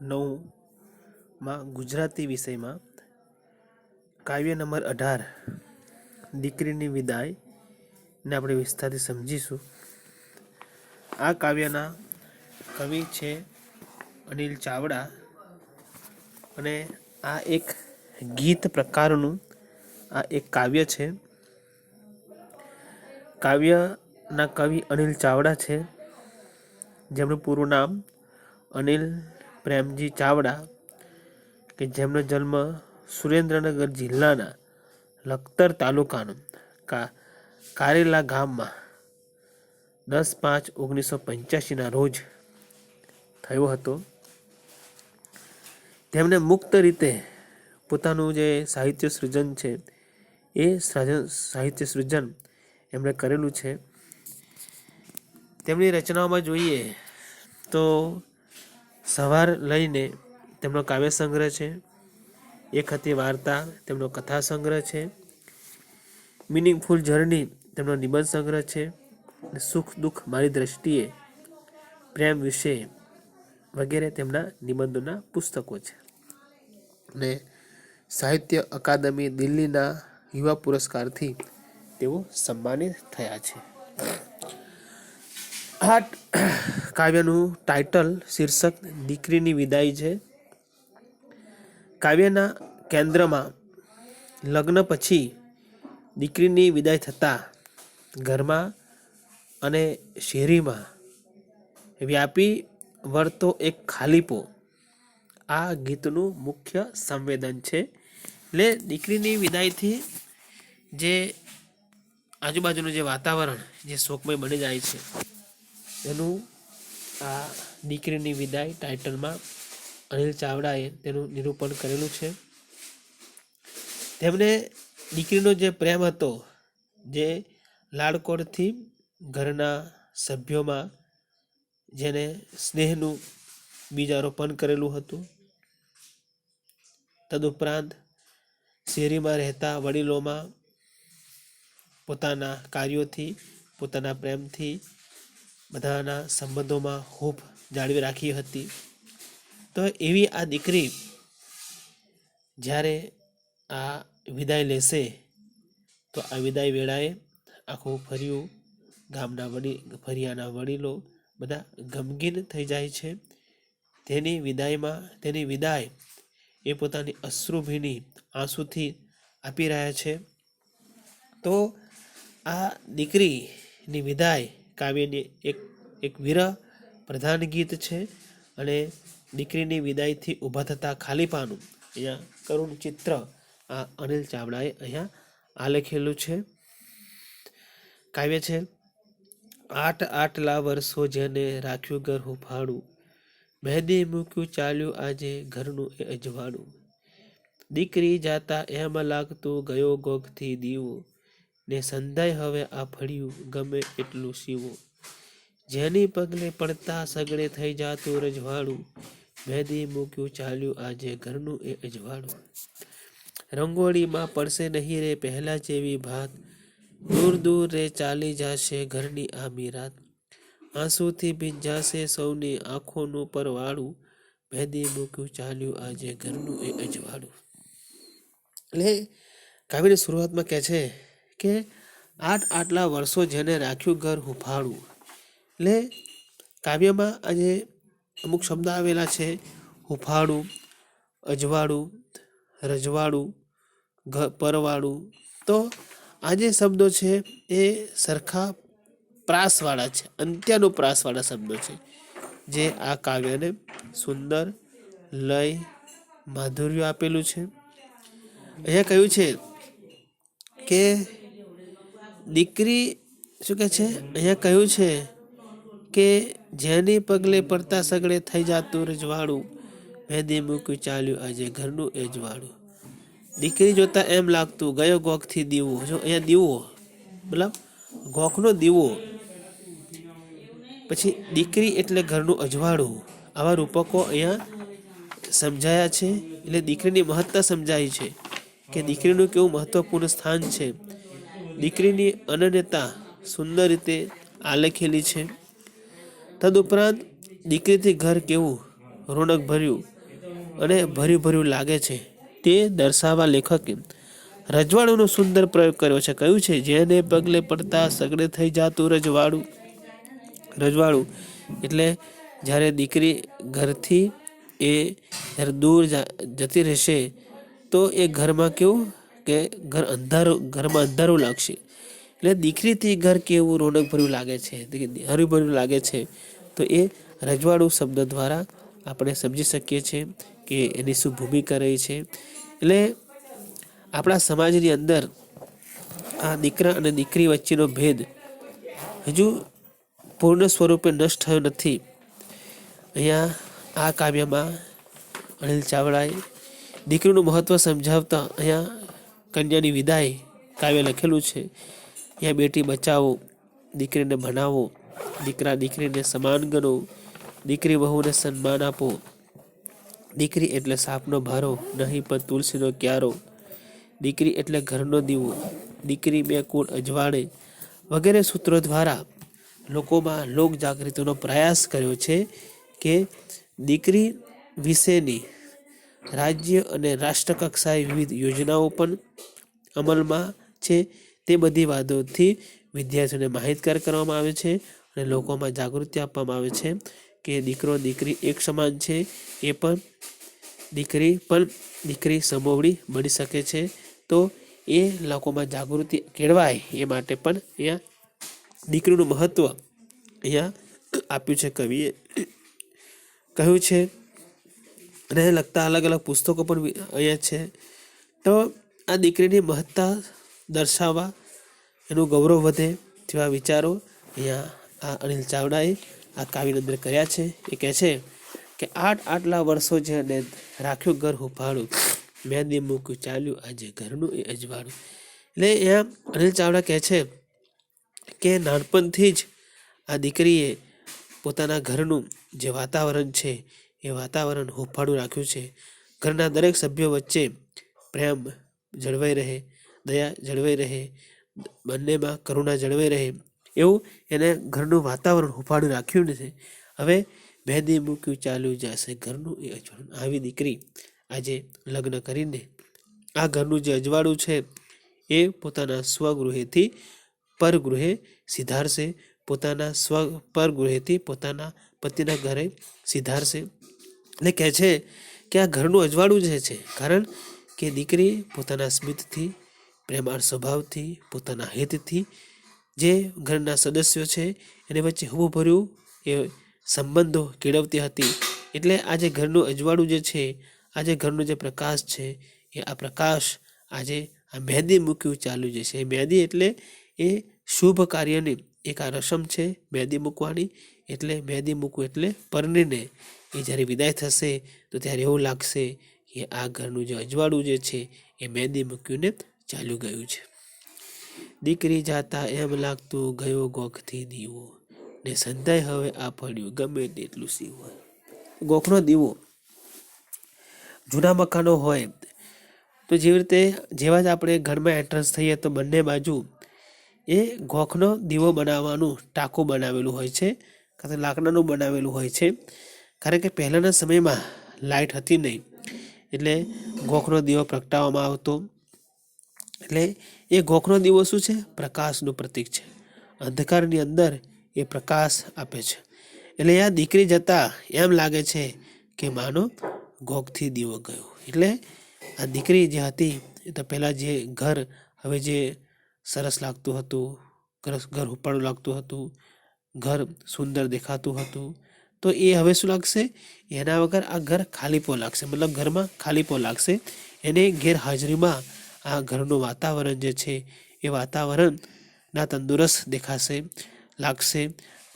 નવમાં ગુજરાતી વિષયમાં કાવ્ય નંબર અઢાર, દીકરીની વિદાયને આપણે વિસ્તારથી સમજીશું. આ કાવ્યના કવિ છે અનિલ ચાવડા અને આ એક ગીત પ્રકારનું આ એક કાવ્ય છે. કાવ્યના કવિ અનિલ ચાવડા છે. જેમનું પૂરું નામ અનિલ પ્રેમજી ચાવડા કે જેમનો જન્મ સુરેન્દ્રનગર જિલ્લાના લખતર તાલુકાનું કા કારેલા ગામમાં દસ પાંચ ઓગણીસો પંચ્યાસીના રોજ થયો હતો. તેમણે મુક્ત રીતે પોતાનું જે સાહિત્ય સૃજન છે, એ સાહિત્ય સૃજન એમણે કરેલું છે. તેમની રચનાઓમાં જોઈએ તો સવાર લઈને તેમનો કાવ્ય સંગ્રહ છે, એક હતી વાર્તા, તેમનો કથા સંગ્રહ છે મિનિંગફુલ જર્ની તેમનો નિબંધ સંગ્રહ છે સુખ દુઃખ મારી દ્રષ્ટિએ પ્રેમ વિશે વગેરે તેમના નિબંધોના પુસ્તકો છે. અને સાહિત્ય અકાદમી દિલ્હીના યુવા પુરસ્કારથી તેઓ સન્માનિત થયા છે. આ કાવ્યનું ટાઇટલ શીર્ષક દીકરીની વિદાય છે. કાવ્યના કેન્દ્રમાં લગ્ન પછી દીકરીની વિદાય થતાં ઘરમાં અને શેરીમાં વ્યાપી વર્તો એક ખાલીપો આ ગીતનું મુખ્ય સંવેદન છે. એટલે દીકરીની વિદાયથી જે આજુબાજુનું જે વાતાવરણ, જે શોકમય બની જાય છે. એનું આ દીકરીની વિદાય ટાઇટલમાં અનિલ ચાવડાએ તેનું નિરૂપણ કરેલું છે. તેમણે દીકરીનો જે પ્રેમ હતો, જે લાડકોડથી ઘરના સભ્યોમાં જેને સ્નેહનું બીજારોપણ કરેલું હતું. તદુપરાંત શેરીમાં રહેતા વડીલોમાં પોતાના કાર્યોથી, પોતાના પ્રેમથી બધાના સંબંધોમાં હોપ જાળવી રાખી હતી. તો એવી આ દીકરી જ્યારે આ વિદાય લેશે, તો આ વિદાય વેળાએ આખું ફર્યું ગામના વડી, ફરિયાના વડીલો બધા ગમગીન થઈ જાય છે. તેની વિદાયમાં, તેની વિદાય એ પોતાની અશ્રુભીની આંસુથી આપી રહ્યા છે. તો આ દીકરીની વિદાય કાવ્યની એક એક વિરહ પ્રધાન ગીત છે અને દીકરીની વિદાયથી ઊભા થતા ખાલીપાનું અહીંયા કરુણ ચિત્ર આ અનિલ ચાવડાએ અહીંયા આલેખેલું છે. કાવ્ય છે આઠ આટલા વર્ષો જેને રાખ્યું ઘર હુંફાળું મહેંદી મૂક્યું ચાલ્યું આજે ઘરનું એ અજવાળું. દીકરી જાતા એમ લાગતું ગયો ગોગથી દીવો. ને સંધાય હવે આ ફળ્યું ગમે એટલું સીવું. જેની પગલે પડતા સગડે થઈ જાતું રજવાડું, મેદી મૂક્યું ચાલ્યું આજે ઘરનું એ અજવાળું. રંગોળીમાં પડશે નહીં રે પહેલા જેવી ભાત, દૂર દૂર રે ચાલી જશે ઘરની આ મીરાત. આંસુથી ભીંજાશે સૌની આંખોનું પરવાળું ભેદી મૂક્યું ચાલ્યું આજે ઘરનું એ અજવાળું. એટલે કાવ્યની શરૂઆતમાં કહે છે કે આઠ આટલા વર્ષો જેને રાખ્યું ઘર હુંફાળું. એટલે કાવ્યમાં આજે અમુક શબ્દ આવેલા છે. હુંફાળું, અજવાળું રજવાડું ઘ, પરવાળું. તો આ જે શબ્દો છે એ સરખા પ્રાસવાળા છે, અંત્યનો પ્રાસવાળા શબ્દો છે. જે આ કાવ્યને સુંદર, લય, માધુર્ય આપેલું છે. અહીંયા કહ્યું છે કે દીકરી શું કહે છે? અહીંયા કહ્યું છે કે જેની પગલે પડતા સગડે થઈ જતું રજવાડું મહેંદી મૂક્યું ચાલ્યું આજે ઘરનું એ જવાડું દીકરી જોતા એમ લાગતું, ગયો ગોખથી દીવો. જો અહીંયા દીવો? મતલબ ગોખનો દીવો. પછી દીકરી એટલે ઘરનું અજવાળું. આવા રૂપકો અહીંયા સમજાયા છે. એટલે દીકરીની મહત્તા સમજાય છે કે દીકરીનું કેવું મહત્વપૂર્ણ સ્થાન છે. દીકરીની અનન્યતા સુંદર રીતે આલેખેલી છે. તદુપરાંત દીકરીથી ઘર કેવું રોનક ભર્યું અને ભર્યું ભર્યું લાગે છે તે દર્શાવવા લેખકે રજવાડુંનો સુંદર પ્રયોગ કર્યો છે. કહ્યું છે, જેને પગલે પડતા સગડે થઈ જાતું રજવાડું. રજવાડું એટલે જ્યારે દીકરી ઘરથી એ જ્યારે દૂર જતી રહેશે તો એ ઘરમાં કેવું કે ઘર અંધારું, ઘરમાં અંધારું લાગશે. એટલે દીકરીથી ઘર કેવું રોનક ભર્યું લાગે છે હર્યુભર્યું લાગે છે, તો એ રજવાડું શબ્દ દ્વારા આપણે સમજી શકીએ છીએ કે એની શું ભૂમિકા રહી છે. એટલે આપણા સમાજની અંદર આ દીકરા અને દીકરી વચ્ચેનો ભેદ હજુ પૂર્ણ સ્વરૂપે નષ્ટ થયો નથી. અહીંયા આ કાવ્યમાં અનિલ ચાવડાએ દીકરીનું મહત્ત્વ સમજાવતા અહીંયા કન્યાની વિદાય કાવ્ય લખેલું છે. યા બેટી બચાવો, દીકરીને ભણાવો, દીકરા દીકરીને સમાન ગણો, દીકરી બહુને સન્માન આપો. દીકરી એટલે સાપનો ભારો, નહીં પણ તુલસીનો ક્યારો. દીકરી એટલે ઘરનો દીવો, દીકરી બે કુળ અજવાળે. વગેરે સૂત્રો દ્વારા લોકોમાં લોક જાગૃતિનો પ્રયાસ કર્યો છે કે દીકરી વિશેની રાજ્ય અને રાષ્ટ્ર કક્ષાએ વિવિધ યોજનાઓ પણ અમલમાં છે. તે બધી વાતોથી વિદ્યાર્થીઓને માહિતગાર કરવામાં આવે છે અને લોકોમાં જાગૃતિ આપવામાં આવે છે કે દીકરો, દીકરી એક સમાન છે. એ પણ દીકરી પણ દીકરી સમોવડી બની શકે છે. તો એ લોકોમાં જાગૃતિ કેળવાય એ માટે પણ અહીંયા દીકરીનું મહત્ત્વ અહીંયા આપ્યું છે કવિએ કહ્યું છે. અને લગતા અલગ અલગ પુસ્તકો પણ અહીંયા છે તો આ દીકરીની મહત્તા દર્શાવવા એનું ગૌરવ વધે તેવા વિચારો અહીંયા આ અનિલ ચાવડાએ આ કાવ્યની અંદર કર્યા છે। એ કહે છે કે આઠ આટલા વર્ષો છે અને રાખ્યું ઘર હુફાળું, મહેંદી મૂક્યું, ચાલ્યું, આજે ઘરનું એ અજવાળું. એટલે અહીંયા અનિલ ચાવડા કહે છે કે નાનપણથી જ આ દીકરીએ પોતાના ઘરનું જે વાતાવરણ છે એ વાતાવરણ હૂંફાળું રાખ્યું છે. ઘરના દરેક સભ્યો વચ્ચે પ્રેમ જળવાઈ રહે, દયા જળવાઈ રહે, બંનેમાં કરુણા જળવાઈ રહે એવું એને ઘરનું વાતાવરણ હૂંફાળું રાખ્યું નથી હવે મહેંદી મૂક્યું ચાલ્યું જશે, ઘરનું એ અજવાળું. આવી દીકરી આજે લગ્ન કરીને આ ઘરનું જે અજવાળું છે એ પોતાના સ્વગૃહેથી પરગૃહે સિધારશે. પોતાના સ્વ પરગૃહેથી પોતાના પતિના ઘરે સિધારશે ને કહે છે કે આ ઘરનું અજવાળું જે છે. કારણ કે દીકરી પોતાના સ્મિતથી, પ્રેમાળ સ્વભાવથી, પોતાના હિતથી જે ઘરના સદસ્યો છે, એને વચ્ચે હવું ભર્યું એ સંબંધો કેળવતી હતી. એટલે આજે ઘરનું અજવાળું જે છે આજે ઘરનું જે પ્રકાશ છે, એ આ પ્રકાશ આજે આ મહેંદી મૂક્યું ચાલુ જે છે. મહેંદી એટલે એ શુભ કાર્યની એક આ રસમ છે, મહેંદી મૂકવાની. એટલે મહેંદી મૂકવું એટલે પરણીને એ જ્યારે વિદાય થશે તો ત્યારે એવું લાગશે કે આ ઘરનું જે અજવાળું જે છે એ મહેંદી મૂક્યુંને ચાલ્યું ગયું છે. દીકરી જાતા એમ લાગતું ગયો ગોખથી દીવો ને સંધાય હવે આ પડ્યું ગમે તેટલું સીવો. ગોખનો દીવો જૂના મકાનો હોય તો જેવી રીતે જેવા જ આપણે ઘરમાં એન્ટ્રન્સ થઈએ તો બંને બાજુ એ ગોખનો દીવો બનાવવાનું ટાંકું બનાવેલું હોય છે. કાં લાકડાનું બનાવેલું હોય છે. કારણ કે પહેલાંના સમયમાં લાઇટ હતી નહીં. એટલે ગોખનો દીવો પ્રગટાવવામાં આવતો. એટલે એ ગોખનો દીવો શું છે? પ્રકાશનું પ્રતીક છે. અંધકારની અંદર એ પ્રકાશ આપે છે. એટલે આ દીકરી જતા એમ લાગે છે કે માનો ગોખથી દીવો ગયો. એટલે આ દીકરી જે હતી એ તો પહેલાં જે ઘર હવે જે સરસ લાગતું હતું, ઘર ઘર ઉપાડું લાગતું હતું ઘર સુંદર દેખાતું હતું. તો એ હવે શું લાગશે? એના વગર આ ઘર ખાલીપો લાગશે. મતલબ ઘરમાં ખાલીપો લાગશે. એને ગેરહાજરીમાં આ ઘરનું વાતાવરણ જે છે, એ વાતાવરણના તંદુરસ્ત દેખાશે, લાગશે.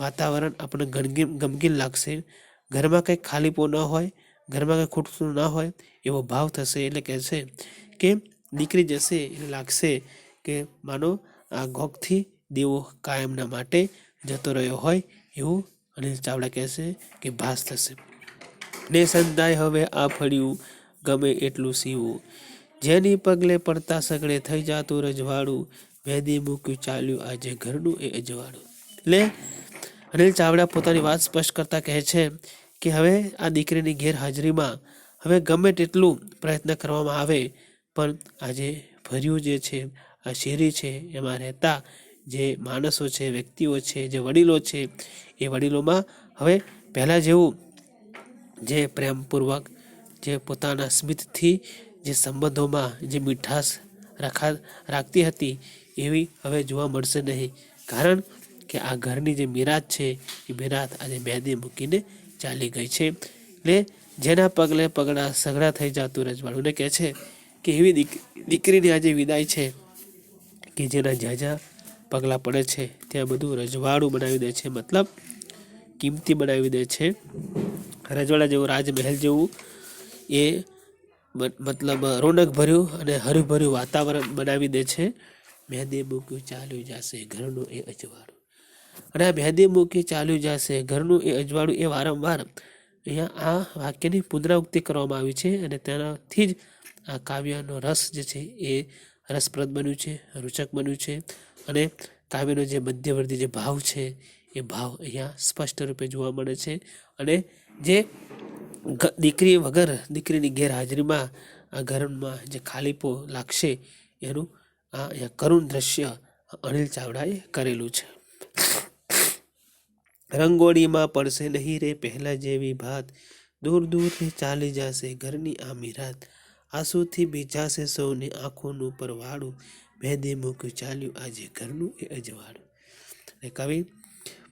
વાતાવરણ આપણને ગમગીન ગમગીન લાગશે. ઘરમાં કંઈક ખાલીપો ન હોય, ઘરમાં કંઈ ખૂટતું ન હોય, એવો ભાવ થશે. એટલે કહેશે કે નીકળી જશે એટલે લાગશે કે, માનો, આ ગોખથી દેવો કાયમના માટે જતો રહ્યો હોય એવું અનિલ ચાવડા કહેશે કે ભાસ થશે. ને સંધાય હવે આ ફળ્યું, ગમે એટલું સીવું. જેની પગલે પડતા સગડે થઈ જાતું રજવાડું, વેદી મૂક્યું ચાલ્યું આજે ઘરનું એ અજવાળું. એટલે અનિલ ચાવડા પોતાની વાત સ્પષ્ટ કરતા કહે છે કે હવે આ દીકરીની ગેરહાજરીમાં હવે ગમે તેટલું પ્રયત્ન કરવામાં આવે, પણ આજે ભર્યું જે છે, આ શેરી છે, એમાં રહેતા જે માણસો છે, વ્યક્તિઓ છે, જે વડીલો છે, એ વડીલોમાં હવે પહેલાં જેવું જે પ્રેમપૂર્વક જે પોતાના સ્મિતથી જે સંબંધોમાં જે મીઠાશ રાખા રાખતી હતી, એવી હવે જોવા મળશે નહીં. કારણ કે આ ઘરની જે મિરાત છે, એ મિરાત આજે મેદી મૂકીને ચાલી ગઈ છે. એટલે જેના પગલે પગડા સઘળા થઈ જતું રજવાડુંને કહે છે કે એવી દીક, દીકરીની આજે વિદાય છે કે જેના જ્યાં જ્યાં પગલાં પડે છે, ત્યાં બધું રજવાડું બનાવી દે છે, મતલબ કિંમતી બનાવી દે છે. રજવાડા જેવું, રાજમહેલ જેવું, એ મતલબ રોનક ભર્યું અને હર્યુભર્યું વાતાવરણ બનાવી દે છે. મહેંદી મૂક્યું, ચાલ્યું જશે, ઘરનું એ અજવાળું. અને આ મહેંદી મૂકી ચાલ્યું જશે, ઘરનું એ અજવાળું એ વારંવાર અહીંયા આ વાક્યની પુનરાવૃત્તિ કરવામાં આવી છે અને તેનાથી જ આ કાવ્યનો રસ જે છે એ રસપ્રદ બન્યું છે, રૂચક બન્યું છે. અને કાવ્યનો જે મધ્યવર્તી જે ભાવ છે, એ ભાવ અહીંયા સ્પષ્ટ રૂપે જોવા મળે છે. અને જે દીકરી વગર દીકરીની ગેરહાજરીમાં આ ઘરમાં જે ખાલીપો લાગશે, એનું આ અહીંયા કરુણ દ્રશ્ય અનિલ ચાવડાએ કરેલું છે. રંગોળીમાં પડશે નહીં રે પહેલાં જેવી ભાત, દૂર દૂરથી ચાલી જશે ઘરની આ મીરાત આંસુથી બીજાશે સૌને આંખોનું પરવાળું મહેંદી મૂક્યું ચાલ્યું આજે ઘરનું એ અજવાળું. અને કવિ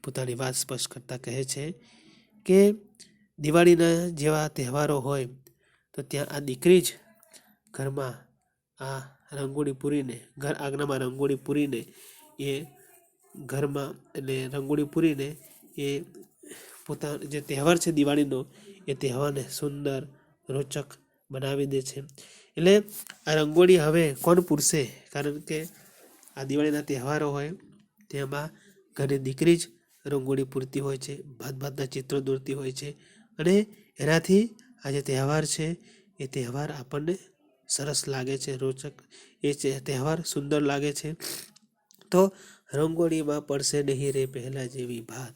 પોતાની વાત સ્પષ્ટ કરતા કહે છે કે દિવાળીના જેવા તહેવારો હોય તો ત્યાં આ દીકરી જ ઘરમાં આ રંગોળી પૂરીને, ઘર આંગણામાં રંગોળી પૂરીને એ ઘરમાં એટલે રંગોળી પૂરીને એ પોતા જે તહેવાર છે દિવાળીનો, એ તહેવારને સુંદર રોચક બનાવી દે છે. એટલે આ રંગોળી હવે કોણ પૂરશે? કારણ કે આ દિવાળીના તહેવારો હોય, તેમાં ઘરની દીકરી જ રંગોળી પૂરતી હોય છે ભાત ભાતના ચિત્રો દોરતી હોય છે અને એનાથી આ જે તહેવાર છે, એ તહેવાર આપણને સરસ લાગે છે, રોચક. એ છે તહેવાર સુંદર લાગે છે, તો રંગોળીમાં પડશે નહીં રે પહેલાં જેવી ભાત.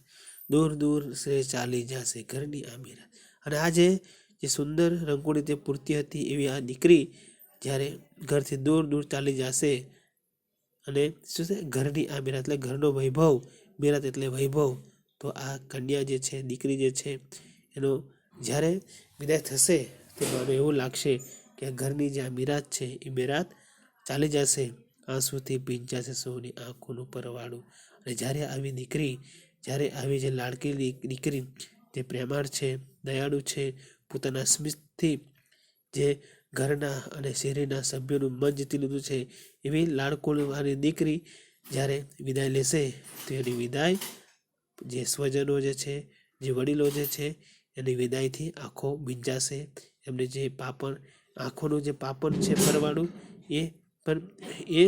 દૂર દૂર સે ચાલી જશે ઘરની આ અને આજે જે સુંદર રંગોળી તે પૂરતી હતી એવી આ દીકરી જ્યારે ઘરથી દૂર દૂર ચાલી જશે અને શું છે, ઘરની આ મીરાત, એટલે ઘરનો વૈભવ, મીરાત એટલે વૈભવ, તો આ કન્યા જે છે, દીકરી જે છે, એનો જ્યારે વિદાય થશે તે મને એવું લાગશે કે ઘરની જે આ મીરાત છે, એ મીરાત ચાલી જશે, આંસુથી ભીંજાશે સૌની આંખોનું પરવાળું અને જ્યારે આવી દીકરી, જ્યારે આવી જે લાડકી દીકરી, જે પ્રેમાળ છે, દયાળુ છે પોતાના સ્મિતથી જે ઘરના અને શેરીના સભ્યોનું મન જીતી લીધું છે, એવી લાડકોળવાળી દીકરી જ્યારે વિદાય લેશે તો એની વિદાય જે સ્વજનો જે છે, જે વડીલો જે છે, એની વિદાયથી આંખો ભીંજાશે એમને જે પાપણ, આંખોનું જે પાપણ છે ફરવાનું એ પણ એ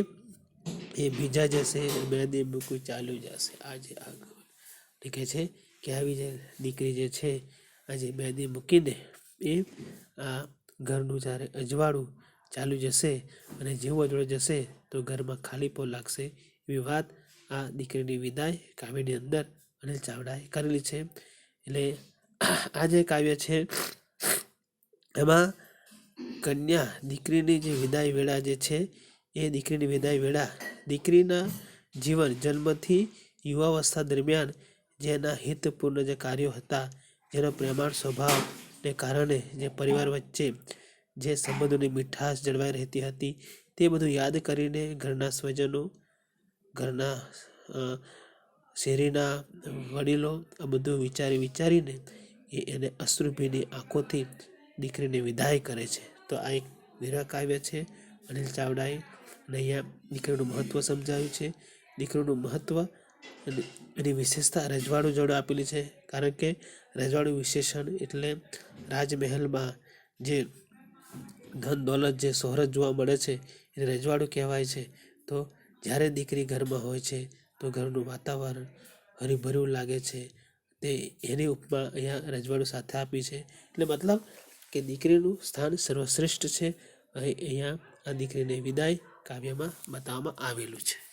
એ ભીંજા જશે મહેંદી મૂકું ચાલુ જશે. આજે આગળ કહે છે કે આવી જે દીકરી જે છે, આજે મહેંદી મૂકીને એ આ ઘરનું જ્યારે અજવાળું ચાલુ જશે અને જેવું અજવાળું જશે તો ઘરમાં ખાલીપો લાગશે એવી વાત આ દીકરીની વિદાય કાવ્યની અંદર અનિલ ચાવડાએ કરેલી છે. એટલે આ જે કાવ્ય છે, એમાં કન્યા દીકરીની જે વિદાય વેળા જે છે, એ દીકરીની વિદાય વેળા દીકરીના જીવન જન્મથી યુવાવસ્થા દરમિયાન જેના હિતપૂર્ણ જે કાર્યો હતા, જેનો પ્રેમાળ સ્વભાવને કારણે જે પરિવાર વચ્ચે જે સંબંધોની મીઠાશ જળવાઈ રહેતી હતી, તે બધું યાદ કરીને ઘરના સ્વજનો, ઘરના શેરીના વડીલો આ બધું વિચારી વિચારીને એ એને અશ્રુભીની આંખોથી દીકરીને વિદાય કરે છે. તો આ એક વીરા કાવ્ય છે. અનિલ ચાવડાએ અને અહીંયા દીકરીનું મહત્ત્વ સમજાવ્યું છે. દીકરીનું મહત્ત્વ અને એની વિશેષતા રજવાડું જોડે આપેલી છે. કારણ કે રજવાડું વિશેષણ એટલે રાજમહેલમાં જે ધન દોલત જે શોહરત જોવા મળે છે, એને રજવાડું કહેવાય છે. તો જ્યારે દીકરી ઘરમાં હોય છે, તો ઘરનું વાતાવરણ હરીભર્યું લાગે છે. તે એની ઉપમા અહીંયા રજવાડું સાથે આપી છે. એટલે મતલબ કે દીકરીનું સ્થાન સર્વશ્રેષ્ઠ છે. અહીં અહીંયા આ દીકરીને વિદાય કાવ્યમાં બતાવવામાં આવેલું છે.